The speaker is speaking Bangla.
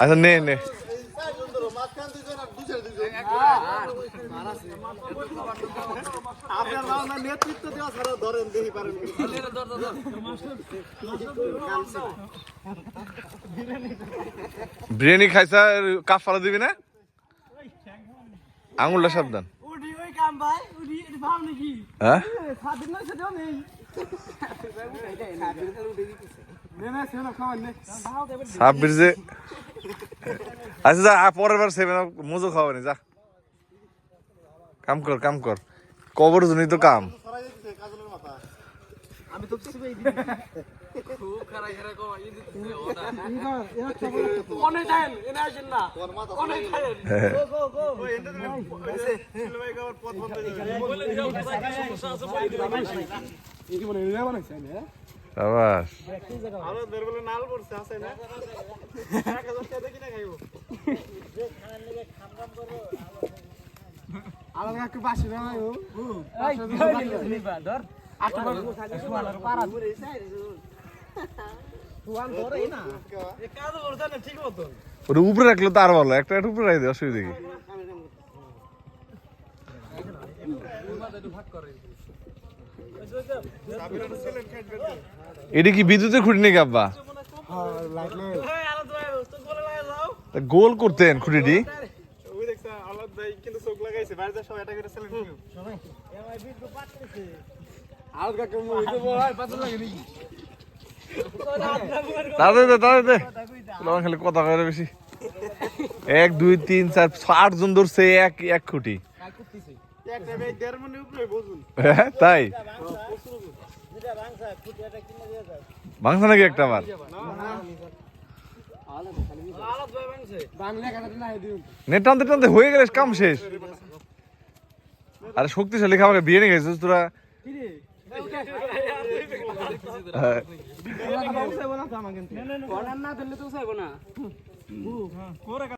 আচ্ছা নে নে। নেতৃত্ব দেওয়া ছাড়া ধরেন দেখি পারেন বিরিয়ানি খাইছা কাপ ফালা দিবি না? আঙুলটা সাবধান। হ্যাঁ? ছাব্বিশ যে আচ্ছা যা পরের বার সেভেন মজো খাওয়ানি যা। কাম কর কাম কর। কবর জন্যই তো কাম। আমি তো কিছু বেই অনেক টাইম এনে আসেন না। অনেক টাইম গো গো গো। সাবাস আলো ধরবলে নাল পড়ছে আছে না এক হাজার টাকা দেখি না খাইবো আলাদা একটু বাসি না ও নিবা ধর আটটা সুয়ালার পারা সুয়াল ধরে না? করছ না ঠিক মতো ওটা উপরে রাখলে তো আর ভালো একটা একটা উপরে রাখি অসুবিধা কি? এটা কি বিদ্যুতের খুঁটি নাকি আব্বা? তা গোল করতেন খুঁটিটি। কিন্তু চোখ লাগাইছে বাইরে সব এটা করে খালি কথা এক দুই তিন চার আট এক এক খুঁটি। হ্যাঁ, তাই? নাকি একটা দিও নেট টানতে টানতে হয়ে গেলে কাম শেষ। আরে শক্তিশালী খাবার বিয়ে নিয়ে গেছিস তোরা? साहेब ना